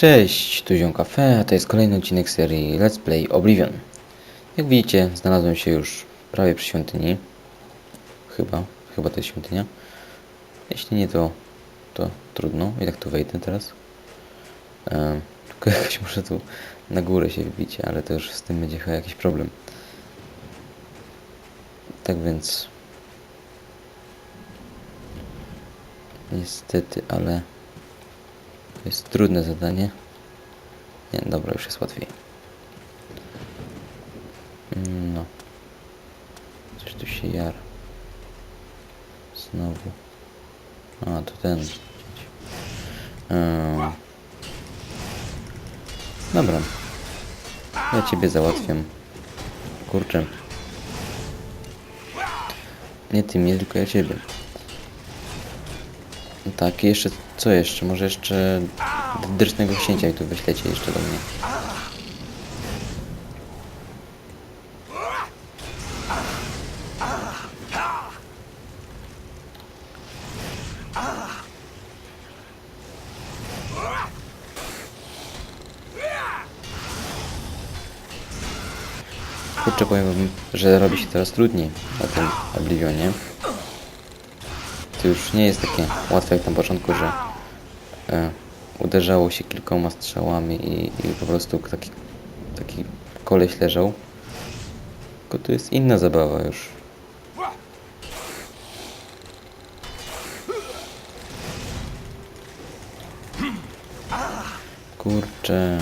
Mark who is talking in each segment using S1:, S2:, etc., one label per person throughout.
S1: Cześć, tu Ziom Cafe, a to jest kolejny odcinek serii Let's Play Oblivion. Jak widzicie, znalazłem się już prawie przy świątyni. Chyba, chyba to jest świątynia. Jeśli nie, to, to trudno. I tak tu wejdę teraz. Ehm, tylko jakoś muszę tu na górę się wbić, ale to już z tym będzie chyba jakiś problem. Tak więc... Niestety, ale... To jest trudne zadanie. Nie, dobra, już jest łatwiej. No. Coś tu się jar. Znowu. A, to ten. Eee. Dobra. Ja ciebie załatwiam. Kurczę. Nie ty mnie, tylko ja ciebie. Tak, jeszcze, co jeszcze? Może jeszcze drycznego księcia i tu wyślecie jeszcze do mnie. Kurczę, powiem że robi się teraz trudniej na tym Oblivionie. To już nie jest takie łatwe jak na początku, że e, uderzało się kilkoma strzałami i, i po prostu taki, taki koleś leżał. Tylko to jest inna zabawa już. Kurczę.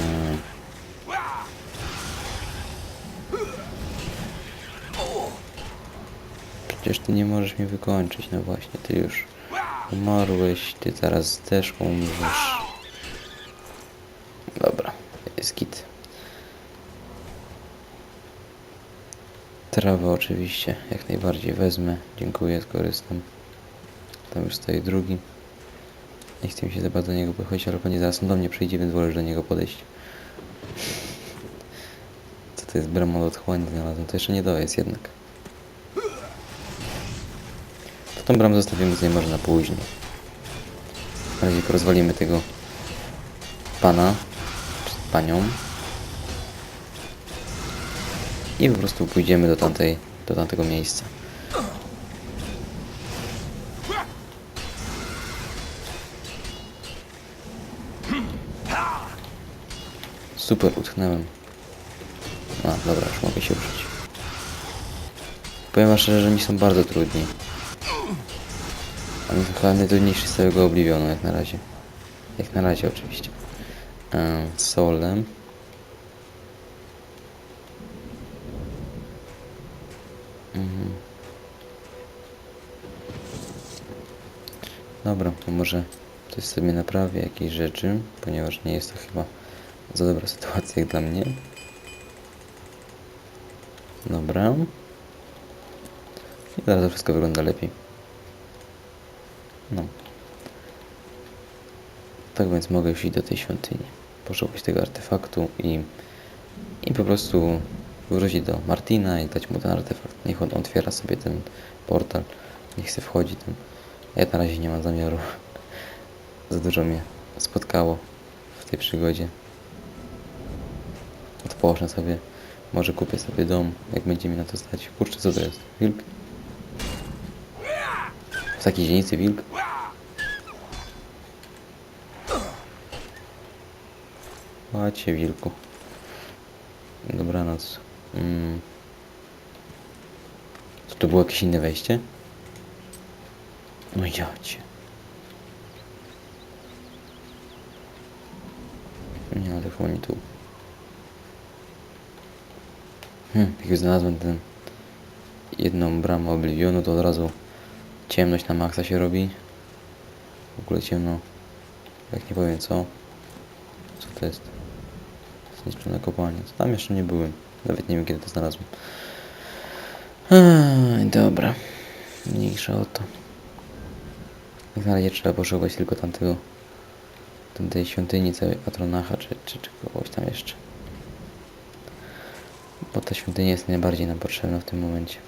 S1: Ty nie możesz mnie wykończyć, no właśnie, ty już umarłeś, ty zaraz też umrzesz. Dobra, jest git. Trawę oczywiście, jak najbardziej wezmę. Dziękuję, skorzystam. Tam już stoi drugi. Nie chcę mi się za bardzo do niego podchodzić, ale pewnie zaraz do mnie przyjdzie, więc wolę do niego podejść. Co to jest brama do otchłani znalazłem? To jeszcze nie to jest jednak. To tą bramę zostawimy sobie może na później. Na razie porozwalimy tego pana, czy panią. I po prostu pójdziemy do tamtej, do tamtego miejsca. Super, utknąłem. A, dobra, już mogę się ruszyć. Powiem szczerze, że mi są bardzo trudni. To chyba najtrudniejszy z całego Oblivionu, jak na razie. Jak na razie, oczywiście. Solem. Mhm. Dobra, to może coś sobie naprawię, jakieś rzeczy, ponieważ nie jest to chyba za dobra sytuacja jak dla mnie. Dobra. I teraz to wszystko wygląda lepiej. No. Tak więc mogę iść do tej świątyni. Poszukać tego artefaktu i, i po prostu wrócić do Martina i dać mu ten artefakt. Niech on otwiera sobie ten portal. Niech się wchodzi tam. Ja na razie nie mam zamiaru. Za dużo mnie spotkało w tej przygodzie. Odpocznę sobie. Może kupię sobie dom, jak będzie mi na to stać. Kurczę, co to jest? Wilk? Takiej dzielnicy wilk? Łacie wilku. Dobranoc. Mm. To było jakieś inne wejście? No jacie. Nie to chyba tu. Hmm, jak już znalazłem ten jedną bramę Oblivionu, to od razu ciemność na maksa się robi. W ogóle ciemno. Jak nie powiem co. Co to jest? Zniszczone kopalnie. Co tam jeszcze nie byłem. Nawet nie wiem kiedy to znalazłem. Dobra. Mniejsza o to. Jak na razie trzeba poszukać tylko tamtego tamtej świątyni całej Atronacha, czy, czy, czy kogoś tam jeszcze. Bo ta świątynia jest najbardziej nam potrzebna w tym momencie.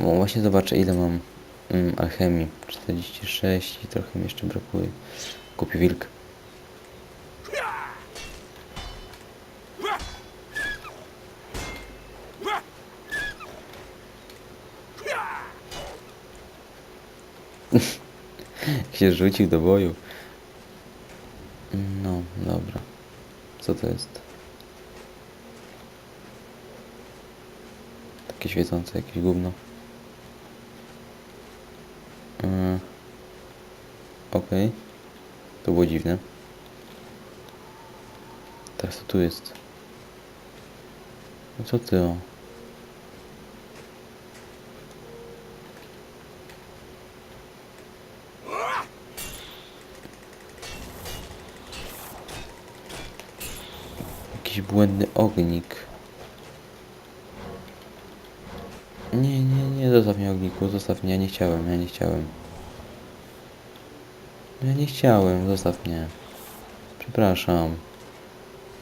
S1: Bo właśnie zobaczę ile mam mm, alchemii. 46 i trochę mi jeszcze brakuje. Kupię wilk. Się rzucił do boju. No, dobra. Co to jest? Takie świecące jakieś gówno. Okej. To było dziwne. Teraz co tu jest? No co ty o? Jakiś błędny ognik. Nie, nie, nie, zostaw mnie ogniku, zostaw mnie, ja nie chciałem, ja nie chciałem. Ja nie chciałem, zostaw mnie. Przepraszam.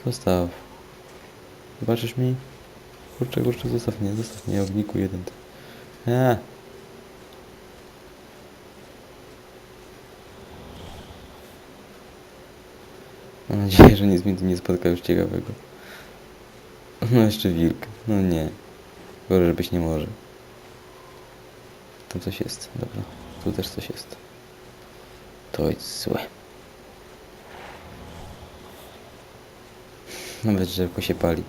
S1: Zostaw. Zobaczysz mi? Kurczę, kurczę, zostaw mnie, zostaw mnie, ogniku jeden. A. Mam nadzieję, że nic mi tu nie spotka już ciekawego. No jeszcze wilk. No nie. Gorzej, żebyś nie może. Tam coś jest, dobra. Tu też coś jest. To jest złe. Nawet drzewko się pali.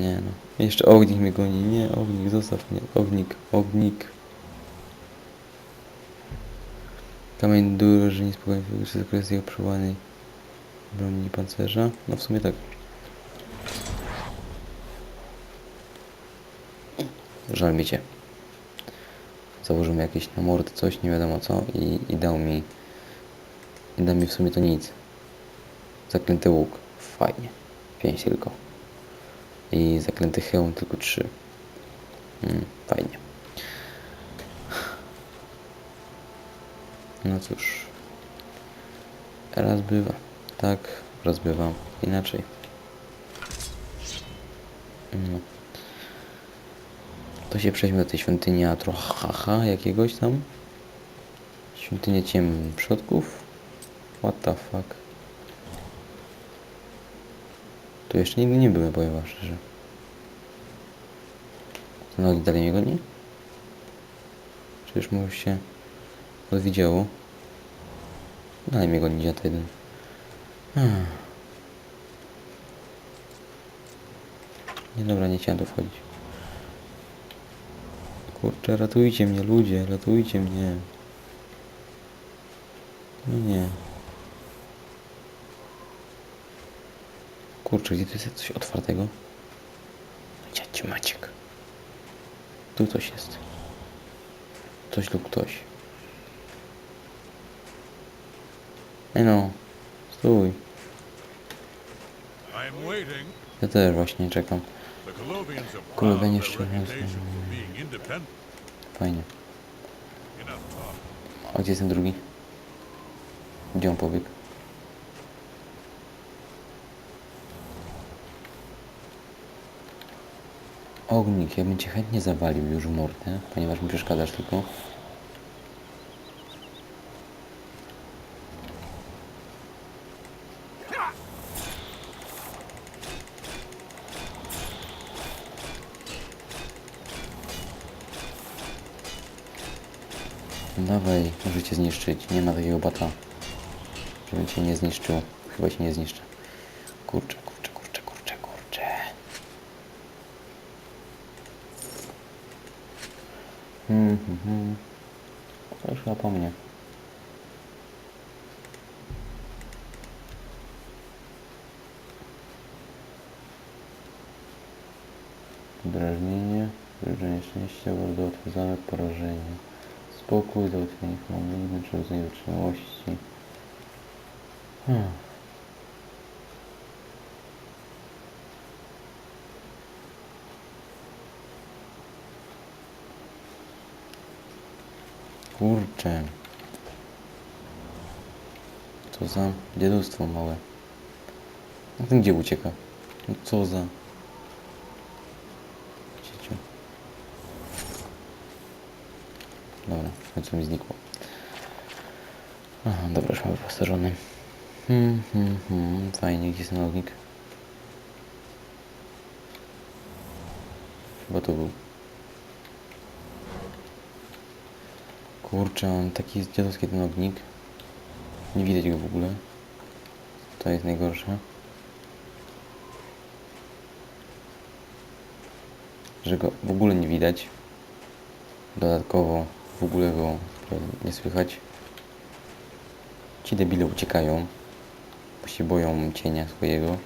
S1: Nie no. Jeszcze ognik mnie goni. Nie, ognik, zostaw mnie. Ognik, ognik. Kamień duży, niespokojny z zakres jego przywołanej broni pancerza. No w sumie tak. Żal mi cię. Założył mi jakieś na mordę coś, nie wiadomo co i, i dał mi i dał mi w sumie to nic. Zaklęty łuk. Fajnie. Pięć tylko. I zaklęty hełm tylko trzy. Mm, fajnie. No cóż. Raz bywa. Tak, raz bywa inaczej. No. To się przejdźmy do tej świątyni Atrohaha jakiegoś tam. Świątynia ciem przodków. What the fuck. Tu jeszcze nigdy nie byłem, powiem wam szczerze. Nogi dalej mnie goni? Już mu się odwidziało? Dalej mnie goni dziad jeden. Hmm. Nie dobra, nie chciałem tu wchodzić. Kurczę, ratujcie mnie ludzie, ratujcie mnie. No nie. Kurczę, gdzie tu jest coś otwartego? Dziadzie Maciek. Tu coś jest. Coś lub ktoś. Ej no. Stój. Ja też właśnie czekam.
S2: For being independent.
S1: Fajnie. A gdzie jest ten drugi? Gdzie on pobiegł? Ognik, ja bym cię chętnie zawalił już w mordę, ponieważ mi przeszkadzasz tylko. Dawaj, może cię zniszczyć. Nie ma takiego bata, żebym cię nie zniszczył. Chyba się nie zniszczę. Kurczę, kurczę, kurczę, kurczę, kurczę. Hmm, hmm. To już chyba po mnie. Drażnienie, wyrażenie szczęścia, bardzo zamek, porażenie. Spokój, załatwienie chmurny, przerodzenie wytrzymałości. Hmm. Kurczę. Co za dziadostwo małe. No ten gdzie ucieka? No co za... Dobra, w końcu mi znikło. Aha, dobra, już mamy wyposażony. Hmm, hmm, hmm, fajnie, gdzie jest ten ognik? Chyba to był. Kurczę, on taki dziadowski ten ognik. Nie widać go w ogóle. To jest najgorsze. Że go w ogóle nie widać. Dodatkowo w ogóle go nie słychać. Ci debile uciekają, bo się boją cienia swojego.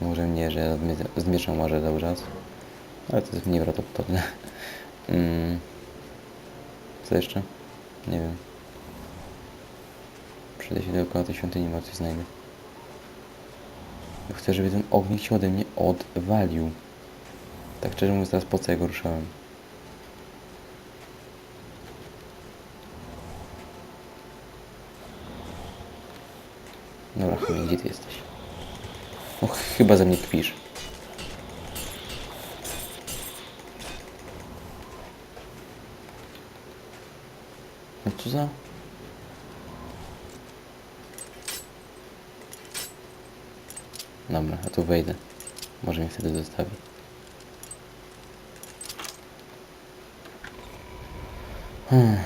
S1: Może mnie, że zmie- zmieszam może cały czas. Ale to jest nieprawdopodobne. Mm. Co jeszcze? Nie wiem. Przejdę się dookoła tej świątyni, może coś znajdę. Chcę, żeby ten ognik się ode mnie odwalił. Tak szczerze mówiąc, teraz po co ja go ruszałem? Dobra, chamie, gdzie ty jesteś? No ch- chyba ze mnie kpisz. No co za... Dobra, ja tu wejdę. Może mnie wtedy zostawi. Hmm,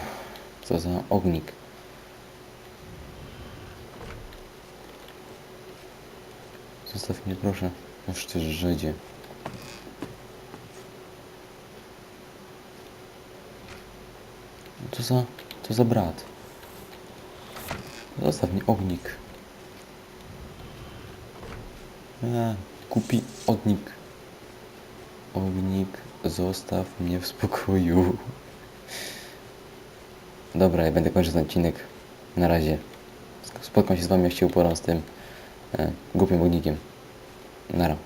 S1: co za ognik. Zostaw mnie proszę. No przecież Żydzie. Co za... Co za brat? Zostaw mnie ognik. A, kupi ognik. Ognik, zostaw mnie w spokoju. Dobra, ja będę kończył ten odcinek. Na razie. Spotkam się z wami, jak się uporam z tym głupim ognikiem. Nara.